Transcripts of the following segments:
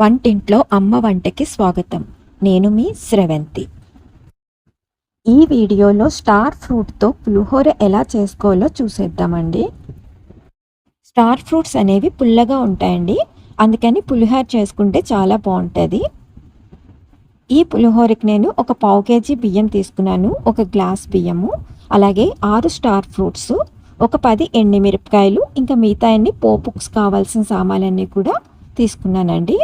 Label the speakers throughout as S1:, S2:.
S1: వంటింట్లో అమ్మ వంటకి స్వాగతం. నేను మీ శ్రవంతి. ఈ వీడియోలో స్టార్ ఫ్రూట్తో పులిహోర ఎలా చేసుకోవాలో చూసేద్దామండి. స్టార్ ఫ్రూట్స్ అనేవి పుల్లగా ఉంటాయండి. అందుకని పులిహోర చేసుకుంటే చాలా బాగుంటుంది. ఈ పులిహోరకి నేను ఒక పావు కేజీ బియ్యం తీసుకున్నాను. ఒక గ్లాస్ బియ్యము. అలాగే ఆరు స్టార్ ఫ్రూట్స్. ఒక పది ఎండిమిరపకాయలు. ఇంకా మిగతా అన్ని పోపుక్స్ కావాల్సిన సామాన్లన్నీ కూడా తీసుకున్నానండి.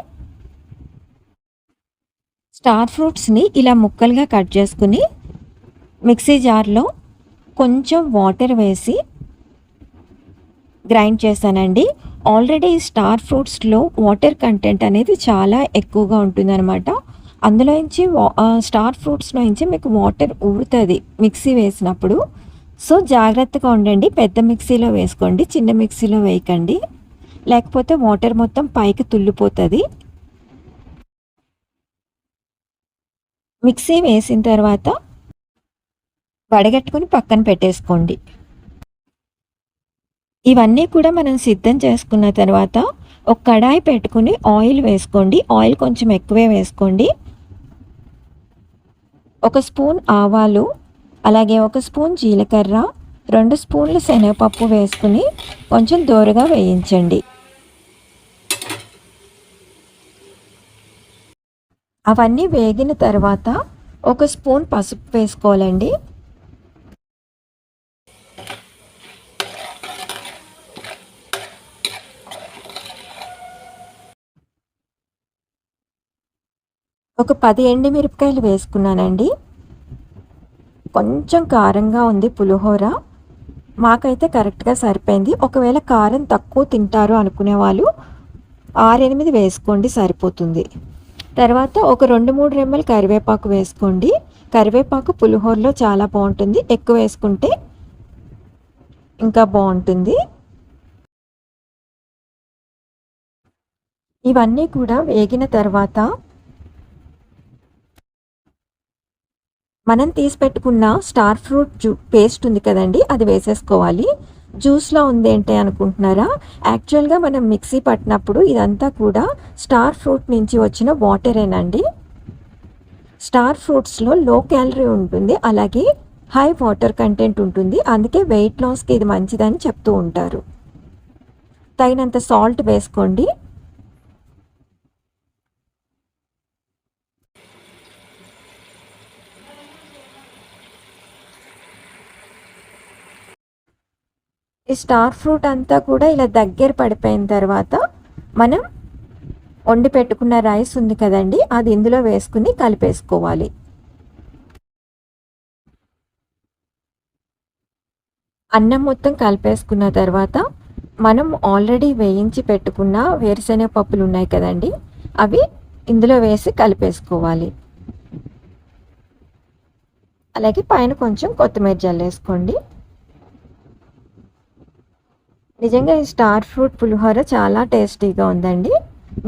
S1: స్టార్ ఫ్రూట్స్ని ఇలా ముక్కలుగా కట్ చేసుకుని మిక్సీ జార్లో కొంచెం వాటర్ వేసి గ్రైండ్ చేశానండి. ఆల్రెడీ స్టార్ ఫ్రూట్స్లో వాటర్ కంటెంట్ అనేది చాలా ఎక్కువగా ఉంటుందన్నమాట. అందులో నుంచి స్టార్ ఫ్రూట్స్లో నుంచి మీకు వాటర్ ఊరుతుంది మిక్సీ వేసినప్పుడు. సో జాగ్రత్తగా ఉండండి. పెద్ద మిక్సీలో వేసుకోండి చిన్న మిక్సీలో వేయకండి. లేకపోతే వాటర్ మొత్తం పైకి తుల్లిపోతుంది. మిక్సీ వేసిన తర్వాత వడగట్టుకుని పక్కన పెట్టేసుకోండి. ఇవన్నీ కూడా మనం సిద్ధం చేసుకున్న తర్వాత ఒక కడాయి పెట్టుకుని ఆయిల్ వేసుకోండి. ఆయిల్ కొంచెం ఎక్కువే వేసుకోండి. ఒక స్పూన్ ఆవాలు అలాగే ఒక స్పూన్ జీలకర్ర రెండు స్పూన్లు శనగపప్పు వేసుకుని కొంచెం దోరగా వేయించండి. అవన్నీ వేగిన తర్వాత ఒక స్పూన్ పసుపు వేసుకోవాలండి. ఒక పది ఎండుమిరపకాయలు వేసుకున్నానండి. కొంచెం కారంగా ఉంది పులిహోర. మాకైతే కరెక్ట్గా సరిపోయింది. ఒకవేళ కారం తక్కువ తింటారు అనుకునే వాళ్ళు ఆరెనిమిది వేసుకోండి సరిపోతుంది. తర్వాత ఒక రెండు మూడు రెమ్మలు కరివేపాకు వేసుకోండి. కరివేపాకు పులిహోరలో చాలా బాగుంటుంది. ఎక్కువ వేసుకుంటే ఇంకా బాగుంటుంది. ఇవన్నీ కూడా వేగిన తర్వాత మనం తీసి పెట్టుకున్న స్టార్ ఫ్రూట్ పేస్ట్ ఉంది కదండి అది వేసేసుకోవాలి. జ్యూస్లో ఉంది ఏంటి అనుకుంటున్నారా? యాక్చువల్గా మనం మిక్సీ పట్టినప్పుడు ఇదంతా కూడా స్టార్ ఫ్రూట్ నుంచి వచ్చిన వాటరేనండి. స్టార్ ఫ్రూట్స్లో లో క్యాలరీ ఉంటుంది అలాగే హై వాటర్ కంటెంట్ ఉంటుంది. అందుకే వెయిట్ లాస్కి ఇది మంచిదని చెప్తూ ఉంటారు. తగినంత సాల్ట్ వేసుకోండి. ఈ స్టార్ ఫ్రూట్ అంతా కూడా ఇలా దగ్గర పడిపోయిన తర్వాత మనం వండి పెట్టుకున్న రైస్ ఉంది కదండి అది ఇందులో వేసుకుని కలిపేసుకోవాలి. అన్నం మొత్తం కలిపేసుకున్న తర్వాత మనం ఆల్రెడీ వేయించి పెట్టుకున్న వేరుశనగ పప్పులు ఉన్నాయి కదండి అవి ఇందులో వేసి కలిపేసుకోవాలి. అలాగే పైన కొంచెం కొత్తిమీర జల్లేసుకోండి. నిజంగా ఈ స్టార్ ఫ్రూట్ పులిహోర చాలా టేస్టీగా ఉందండి.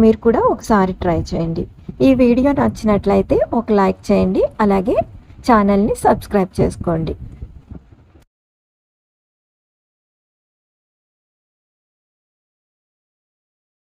S1: మీరు కూడా ఒకసారి ట్రై చేయండి. ఈ వీడియో నచ్చినట్లయితే ఒక లైక్ చేయండి. అలాగే ఛానల్ని సబ్స్క్రైబ్ చేసుకోండి.